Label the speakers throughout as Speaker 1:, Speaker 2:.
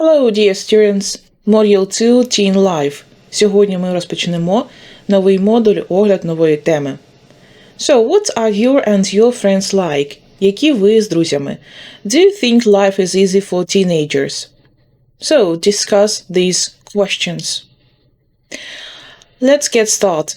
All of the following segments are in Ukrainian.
Speaker 1: Hello, dear students! Module 2 Teen Life. Сьогодні ми розпочнемо новий модуль огляд нової теми. So, what are you and your friends like? Які ви з друзями? Do you think life is easy for teenagers? So, discuss these questions. Let's get started.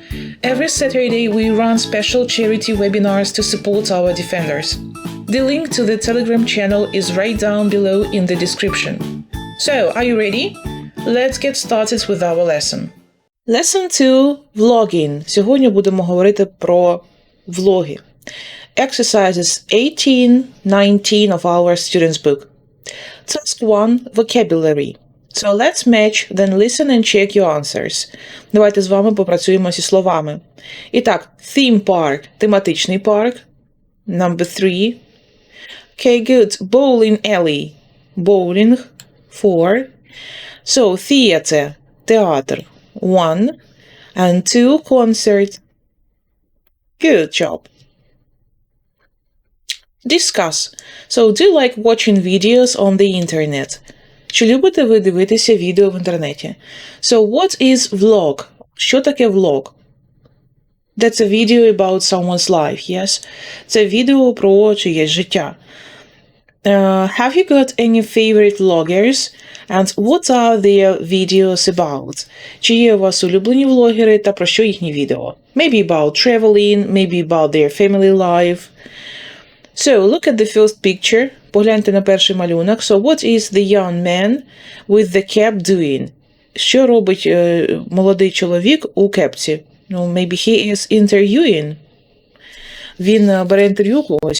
Speaker 1: Every Saturday, we run special charity webinars to support our defenders. The link to the Telegram channel is right down below in the description. So, are you ready? Let's get started with our lesson. Lesson 2 Vlogging. Сьогодні будемо говорити про влоги. Exercises 18, 19 of our student's book. Task 1 Vocabulary. So let's match, then listen and check your answers. Давайте з вами попрацюємо зі словами. І так, theme park – тематичний парк. Number 3. Okay, good. Bowling alley – bowling. 4. So, theater – театр. 1. And 2. Concert. Good job. Discuss. So, do you like watching videos on the internet? Чи любите ви дивитися відео в інтернеті? So, what is vlog? Що таке влог? That's a video about someone's life, yes? Це відео про чиєсь життя. Uh, have you got any favorite vloggers? And what are their videos about? Чи є у вас улюблені влогери та про що їхні відео? Maybe about traveling, maybe about their family life. So, look at the first picture. Погляньте на перший малюнок. So, what is the young man with the cap doing? Що робить е, молодий чоловік у кепці? Ну, maybe he is interviewing. Він е, бере інтерв'ю когось.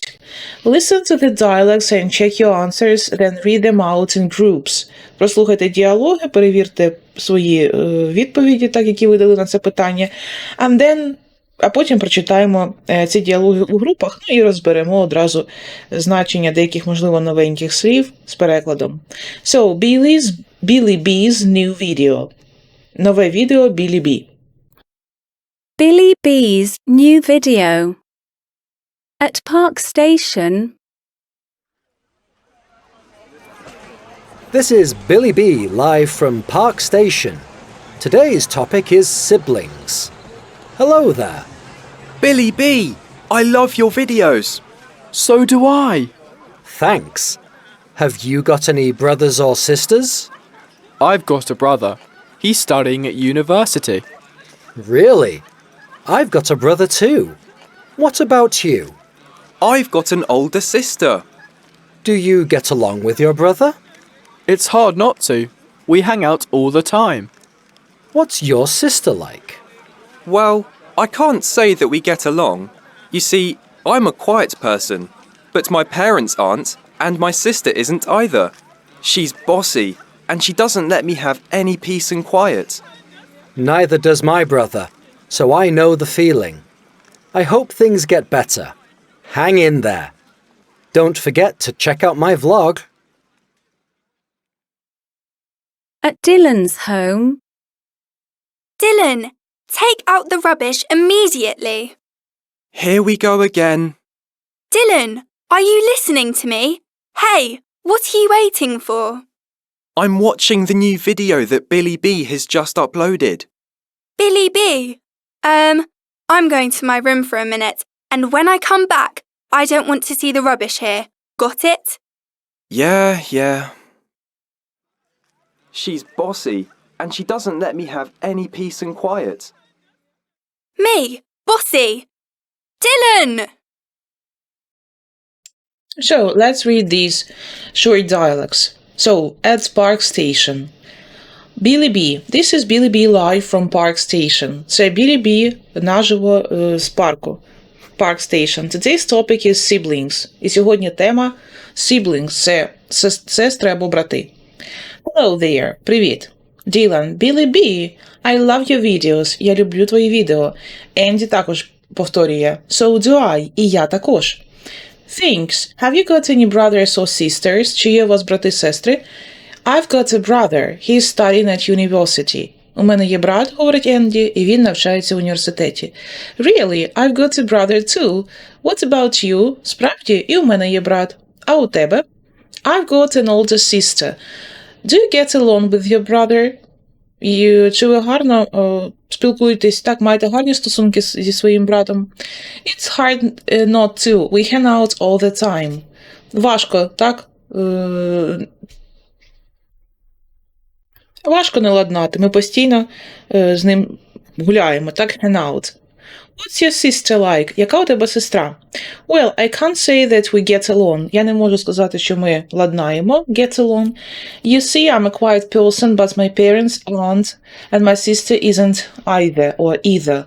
Speaker 1: Listen to the dialogues and check your answers, then read them out in groups. Прослухайте діалоги, перевірте свої е, відповіді, так які ви дали на це питання. And then а потім прочитаємо е, ці діалоги у групах ну і розберемо одразу значення деяких, можливо, новеньких слів з перекладом. So, Billy's, Billy B's new video. Нове відео Billy B.
Speaker 2: Billy B's new video. At Park Station,
Speaker 3: This is Billy B live from Park Station. Today's topic is siblings. Hello there.
Speaker 4: Billy B, I love your videos. So do I.
Speaker 3: Thanks. Have you got any brothers or sisters?
Speaker 4: I've got a brother. He's studying at university.
Speaker 3: Really? I've got a brother too. What about you?
Speaker 5: I've got an older sister.
Speaker 3: Do you get along with your brother?
Speaker 4: It's hard not to. We hang out all the time.
Speaker 3: What's your sister like?
Speaker 5: Well, I can't say that we get along. You see, I'm a quiet person, but my parents aren't, and my sister isn't either. She's bossy, and she doesn't let me have any peace and quiet.
Speaker 3: Neither does my brother, so I know the feeling. I hope things get better. Hang in there. Don't forget to check out my vlog.
Speaker 2: at Dylan's home,
Speaker 6: Dylan, take out the rubbish immediately.
Speaker 5: Here we go again.
Speaker 6: Dylan, are you listening to me? Hey, what are you waiting for?
Speaker 5: I'm watching the new video that Billy B has just uploaded.
Speaker 6: Billy B. Um, I'm going to my room for a minute, and when I come back, I don't want to see the rubbish here. Got it?
Speaker 5: Yeah, yeah. She's bossy, and she doesn't let me have any peace and quiet.
Speaker 6: Me, bossy. Dylan!
Speaker 1: So, let's read these short dialogues. So, at Park Station. Billy B. This is Billy B live from Park Station. Це Billy B наживо е, з парку. Park Station. Today's topic is siblings. І сьогодні тема siblings – це сес- сестри або брати. Hello there. Привіт. Dylan, Billy B. I love your videos. Я люблю твої відео. Енді також повторює. So do I. І я також. Thanks. Have you got any brothers or sisters? Чи є у вас брати-сестри? I've got a brother. He's studying at university. У мене є брат, говорить Енді, і він навчається в університеті. Really, I've got a brother too. What about you? Справді, і у мене є брат. А у тебе? I've got an older sister. Do you get along with your brother? І чи ви гарно е, спілкуєтесь, так, маєте гарні стосунки зі своїм братом? It's hard uh, not to. We hang out all the time. Важко, так? Е, важко не ладнати. Ми постійно е, з ним гуляємо, так? Hang out. What's your sister like? Яка у тебе сестра? Well, I can't say that we get along. Я не можу сказати, що ми ладнаємо. Get along. You see, I'm a quiet person, but my parents aren't, and my sister isn't either, or either.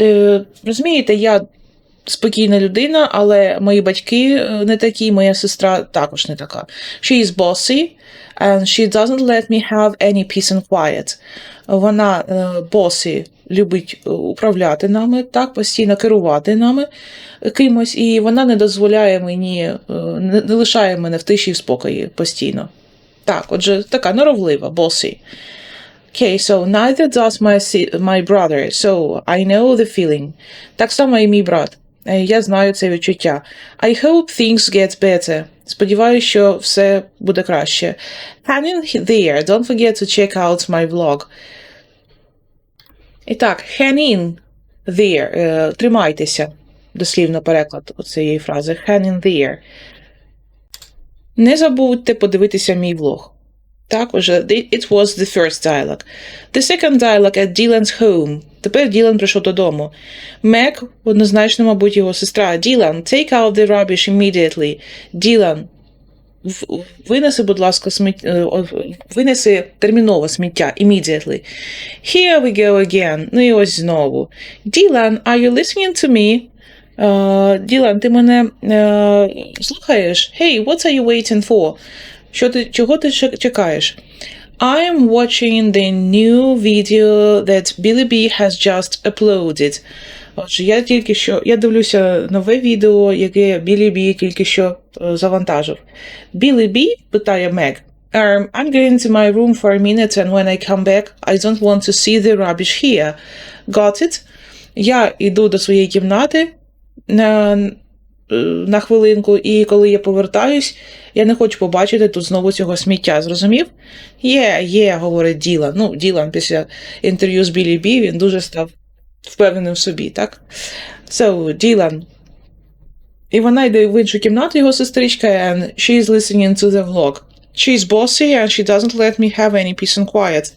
Speaker 1: Е, розумієте, я спокійна людина, але мої батьки е, не такі, моя сестра також не така. She is bossy, and she doesn't let me have any peace and quiet. Вона е, bossy, любить е, управляти нами, так, постійно керувати нами кимось, і вона не дозволяє мені, е, не, лишає мене в тиші і в спокої постійно. Так, отже, така норовлива, bossy. Okay, so neither does my, my brother, so I know the feeling. Так само і мій брат. Е, Я знаю це відчуття. I hope things get better. Сподіваюся, що все буде краще. Hang there. Don't forget to check out my vlog. І так, hang in there. Е, Тримайтеся. Дослівно переклад цієї фрази. Hang in there. Не забудьте подивитися мій влог. Так, уже it was the first dialogue. The second dialogue at Dylan's home. Тепер Ділан прийшов додому. Мек, однозначно, мабуть, його сестра. Ділан, take out the rubbish immediately. Ділан, винеси, будь ласка, сміт... е, о, винеси терміново сміття. Immediately. Here we go again. Ну і ось знову. Ділан, are you listening to me? Е, Ділан, ти мене е, слухаєш? Hey, what are you waiting for? Що ти, чого ти чек- чекаєш? I'm watching the new video that Billy B has just uploaded. Отже, я тільки що я дивлюся нове відео, яке Білі Бі тільки що е, завантажив. Білі Бі питає Мег. Um, I'm going to my room for a minute and when I come back, I don't want to see the rubbish here. Got it? Я йду до своєї кімнати на, е, на хвилинку, і коли я повертаюсь, я не хочу побачити тут знову цього сміття. Зрозумів? Є, є, говорить Ділан. Ну, Ділан після інтерв'ю з Білі Бі він дуже став впевненим в собі, так? So, Ділан. І вона йде в іншу кімнату, його сестричка, and she is listening to the vlog. She is bossy and she doesn't let me have any peace and quiet.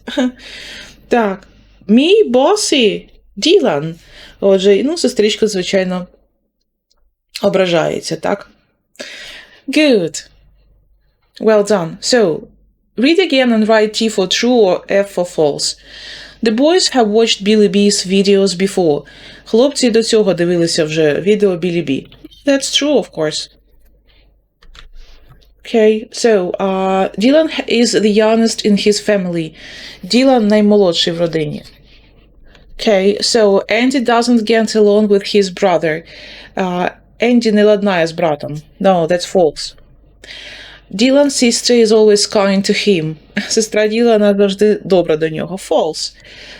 Speaker 1: так. Мій bossy Ділан. Отже, ну, сестричка, звичайно, ображається, так? Good. Well done. So, read again and write T for true or F for false. The boys have watched Billy B's videos before. Хлопці до цього дивилися вже відео Білі Бі. That's true, of course. Okay, so uh, Dylan is the youngest in his family. Dylan наймолодший в родині. Okay, so Andy doesn't get along with his brother. Uh, Andy не ладнає з братом. No, that's false. Dylan's sister is always kind to him. Сестра Ділана завжди добра до нього. False.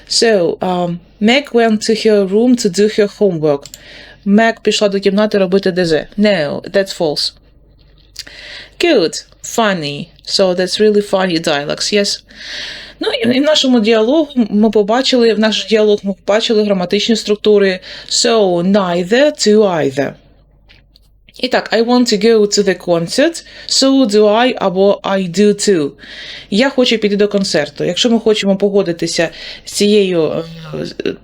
Speaker 1: So, um, Meg went to her room to do her homework. Meg пішла до кімнати робити ДЗ. No, that's false. Good. Funny. So that's really funny dialogues, yes. Ну і в нашому діалогу ми побачили, в наш діалог ми побачили граматичні структури so, neither to either. І так, I want to go to the concert, so do I або I do too. Я хочу піти до концерту. Якщо ми хочемо погодитися з цією е,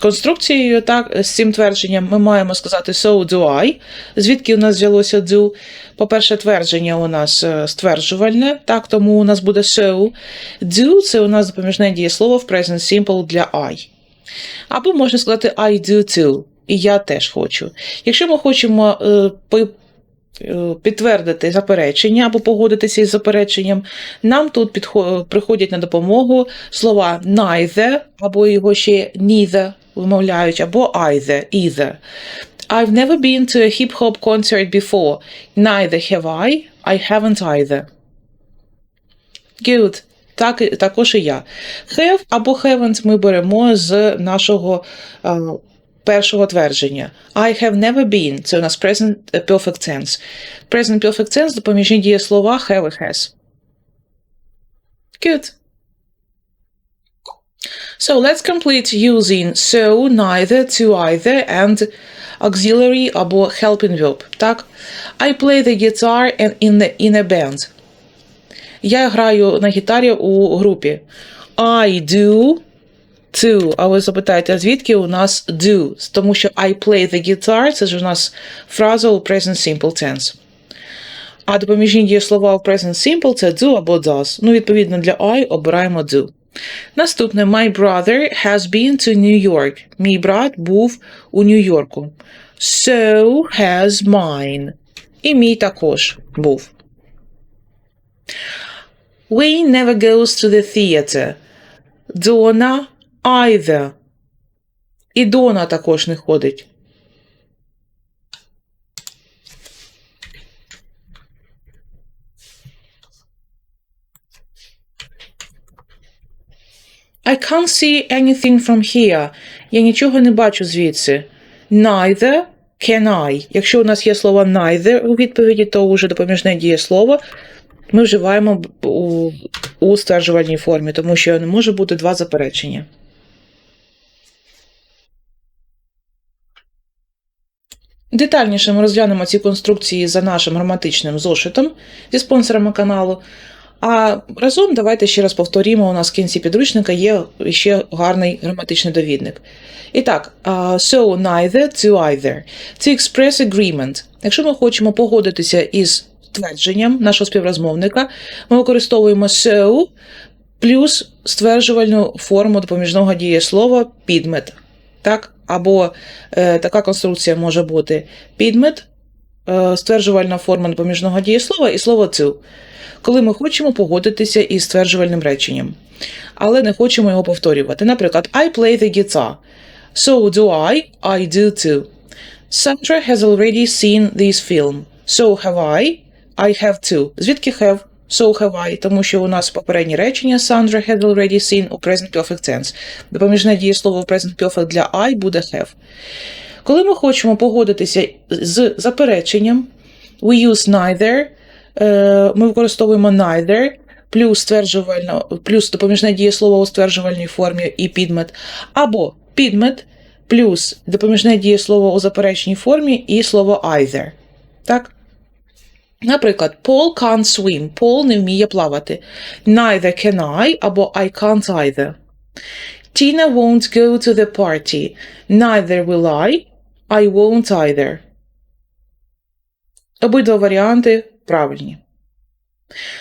Speaker 1: конструкцією, так, з цим твердженням, ми маємо сказати so do I. Звідки у нас взялося do? По-перше, твердження у нас е, стверджувальне, так, тому у нас буде so. Do це у нас допоміжне дієслово в present simple для I. Або можна сказати I do too. І я теж хочу. Якщо ми хочемо е, е, підтвердити заперечення або погодитися із запереченням, нам тут приходять на допомогу слова neither, або його ще neither вимовляють, або either, either. I've never been to a hip-hop concert before. Neither have I. I haven't either. Good. Так, також і я. Have або haven't ми беремо з нашого е, першого твердження. I have never been. Це у нас present perfect tense. Present perfect tense допоміжні дієслова have і has. Good. So let's complete using so, neither, to either and auxiliary або helping verb. Так? I play the guitar and in, the, in a band. Я граю на гітарі у групі. I do to. А ви запитаєте, звідки у нас do? Тому що I play the guitar це ж у нас фраза у present simple tense. А допоміжні дієслова у present simple це do або does. Ну, відповідно, для I обираємо do. Наступне My brother has been to New York. Мій брат був у Нью-Йорку. So has mine. І мій також був. Wayne never goes to the theater. Donna either. І Дона також не ходить. I can't see anything from here. Я нічого не бачу звідси. Neither can I. Якщо у нас є слово neither у відповіді, то уже допоміжне дієслово ми вживаємо у, у стверджувальній формі, тому що не може бути два заперечення. Детальніше ми розглянемо ці конструкції за нашим граматичним зошитом зі спонсорами каналу. А разом давайте ще раз повторімо: у нас в кінці підручника є ще гарний граматичний довідник. І так, so neither to either. To express agreement. Якщо ми хочемо погодитися із твердженням нашого співрозмовника, ми використовуємо so плюс стверджувальну форму допоміжного дієслова підмет. Так? Або е, така конструкція може бути підмет, е, стверджувальна форма допоміжного дієслова і слово to. Коли ми хочемо погодитися із стверджувальним реченням, але не хочемо його повторювати. Наприклад, I play the guitar. So do I, I do too. Sandra has already seen this film. So have I, I have too. Звідки have? So have I, тому що у нас попереднє речення Sandra had already seen у present perfect tense. Допоміжне дієслово present perfect для I буде have. Коли ми хочемо погодитися з запереченням, we use neither, е, ми використовуємо neither, плюс плюс допоміжне дієслово у стверджувальній формі і підмет, або підмет плюс допоміжне дієслово у заперечній формі і слово either. Так? Наприклад, Paul can't swim. Paul не вміє плавати. Neither can I або I can't either. Tina won't go to the party. Neither will I. I won't either. Обидва варіанти правильні.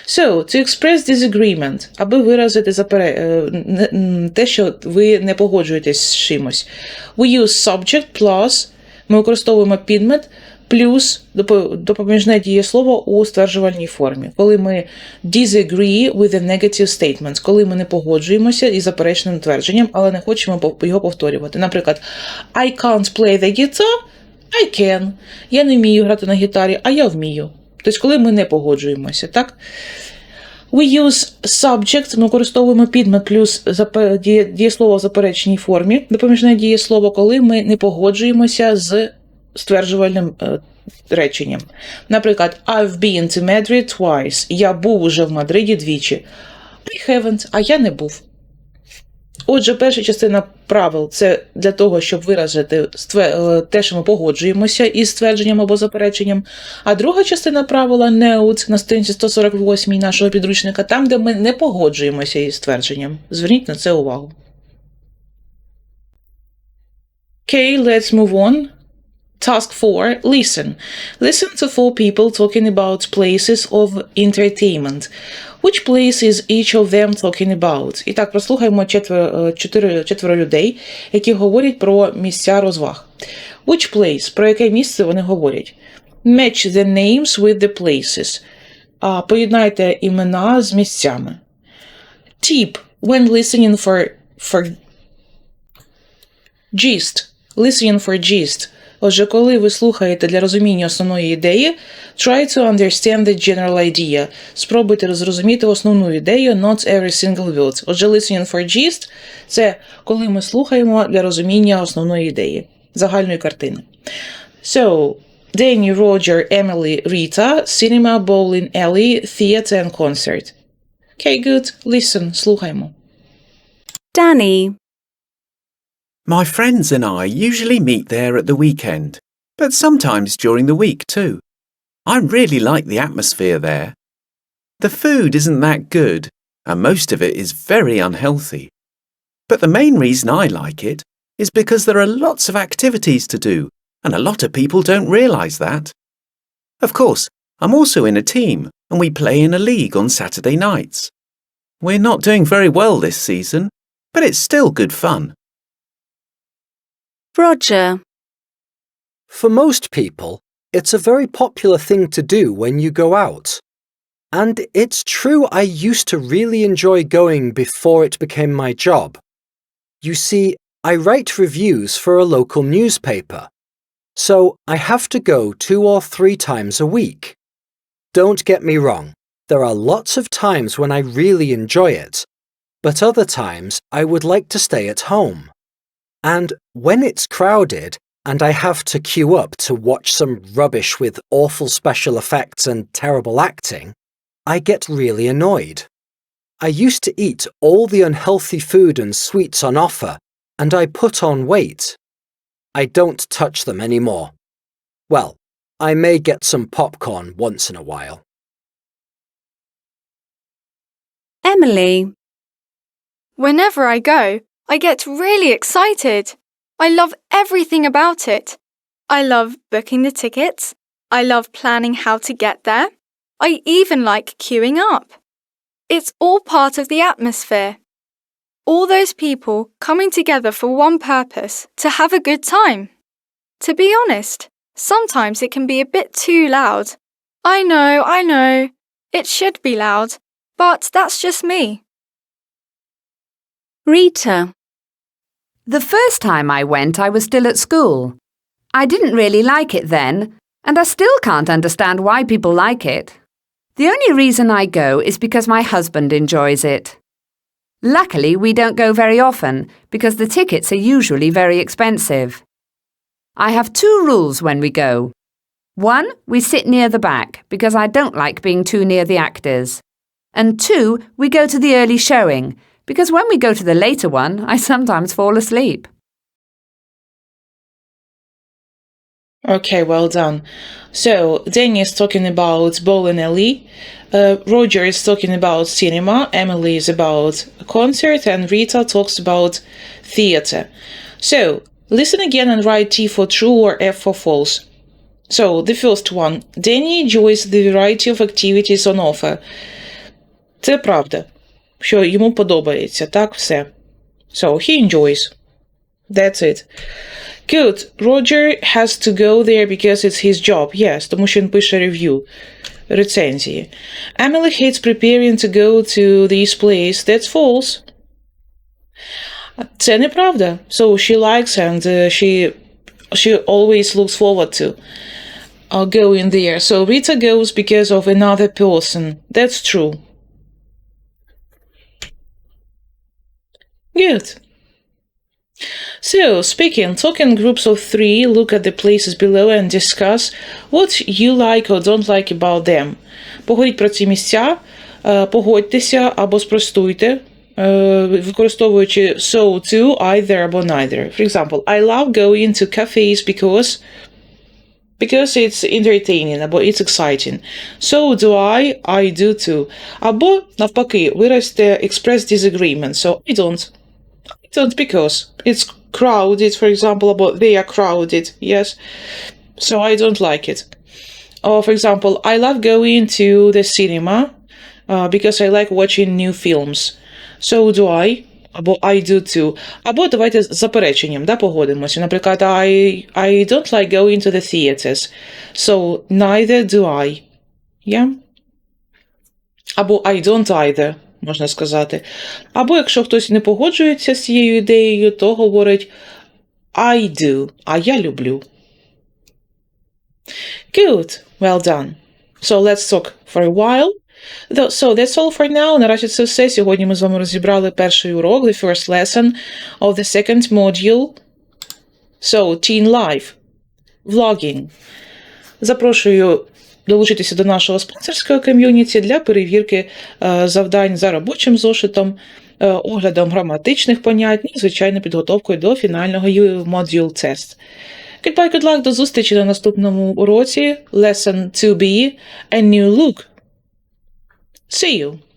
Speaker 1: So, to express disagreement, аби виразити запере... е, те, що ви не погоджуєтесь з чимось. We use subject plus, ми використовуємо підмет, плюс допоміжне дієслово у стверджувальній формі. Коли ми disagree with a negative statement, коли ми не погоджуємося із заперечним твердженням, але не хочемо його повторювати. Наприклад, I can't play the guitar, I can. Я не вмію грати на гітарі, а я вмію. Тобто, коли ми не погоджуємося, так? We use subject, ми використовуємо підмет плюс дієслово в заперечній формі, допоміжне дієслово, коли ми не погоджуємося з стверджувальним е, реченням. Наприклад, I've been to Madrid twice. Я був уже в Мадриді двічі. I haven't, а я не був. Отже, перша частина правил це для того, щоб виразити е, те, що ми погоджуємося із ствердженням або запереченням. А друга частина правила note на сторінці 148 нашого підручника, там, де ми не погоджуємося із ствердженням. Зверніть на це увагу. Okay, let's move on. Task 4. Listen. Listen to four people talking about places of entertainment. Which place is each of them talking about? І так, прослухаємо четверо, е, чотири, четверо людей, які говорять про місця розваг. Which place? Про яке місце вони говорять? Match the names with the places. А, поєднайте імена з місцями. Tip when listening for, for gist. Listening for gist. Отже, коли ви слухаєте для розуміння основної ідеї, try to understand the general idea. Спробуйте зрозуміти основну ідею, not every single word. Отже, listening for gist – це коли ми слухаємо для розуміння основної ідеї, загальної картини. So, Danny, Roger, Emily, Rita, cinema, bowling alley, theater and concert. Okay, good. Listen, слухаємо.
Speaker 2: Danny,
Speaker 4: My friends and I usually meet there at the weekend, but sometimes during the week too. I really like the atmosphere there. The food isn't that good, and most of it is very unhealthy. But the main reason I like it is because there are lots of activities to do, and a lot of people don't realise that. Of course, I'm also in a team, and we play in a league on Saturday nights. We're not doing very well this season, but it's still good fun.
Speaker 2: Roger,
Speaker 3: For most people, it's a very popular thing to do when you go out. And it's true, I used to really enjoy going before it became my job. You see, I write reviews for a local newspaper, so I have to go two or three times a week. Don't get me wrong, there are lots of times when I really enjoy it, but other times I would like to stay at home. And when it's crowded and I have to queue up to watch some rubbish with awful special effects and terrible acting, I get really annoyed. I used to eat all the unhealthy food and sweets on offer, and I put on weight. I don't touch them anymore. Well, I may get some popcorn once in a while.
Speaker 2: Emily,
Speaker 6: Whenever I go, I get really excited. I love everything about it. I love booking the tickets. I love planning how to get there. I even like queuing up. It's all part of the atmosphere. All those people coming together for one purpose to have a good time. To be honest, sometimes it can be a bit too loud. I know, I know. It should be loud, but that's just me.
Speaker 2: Rita,
Speaker 7: The first time I went, I was still at school. I didn't really like it then, and I still can't understand why people like it. The only reason I go is because my husband enjoys it. Luckily, we don't go very often because the tickets are usually very expensive. I have two rules when we go. One, we sit near the back because I don't like being too near the actors. And two, we go to the early showing because when we go to the later one, I sometimes fall asleep.
Speaker 1: Okay, well done. So, Danny is talking about bowling alley, uh, Roger is talking about cinema, Emily is about a concert, and Rita talks about theater. So, listen again and write T for true or F for false. So, the first one. Danny enjoys the variety of activities on offer. Це правда, що йому подобається, так все. So, he enjoys. That's it. Good. Roger has to go there because it's his job. Yes, тому що він пише рев'ю, рецензії. Emily hates preparing to go to this place. That's false. Це неправда. So she likes and uh, she she always looks forward to uh, going there. So Rita goes because of another person. That's true. Good. So, speaking, talk in groups of three, look at the places below and discuss what you like or don't like about them. Поговоріть про ці місця, е, погодьтеся або спростуйте, е, використовуючи so, to, either або neither. For example, I love going to cafes because because it's entertaining або it's exciting. So do I, I do too. Або навпаки, виразьте express disagreement. So I don't. I don't because it's crowded, for example, about they are crowded, yes. So I don't like it. Or for example, I love going to the cinema uh, because I like watching new films. So do I. або I do too. Або давайте з запереченням да, погодимося. Наприклад, I, I don't like going to the theaters. So neither do I. Yeah? Або I don't either, Можна сказати. Або якщо хтось не погоджується з цією ідеєю, то говорить I do, а я люблю. Good, well done. So let's talk for a while. So that's all for now. Наразі це все. Сьогодні ми з вами розібрали перший урок, the first lesson of the second module. So, Teen Life. Vlogging. Запрошую долучитися до нашого спонсорського ком'юніті для перевірки е, завдань за робочим зошитом, е, оглядом граматичних понять і, звичайно, підготовкою до фінального module тест. Goodbye, good luck, до зустрічі на наступному уроці. Lesson 2B, a new look. See you!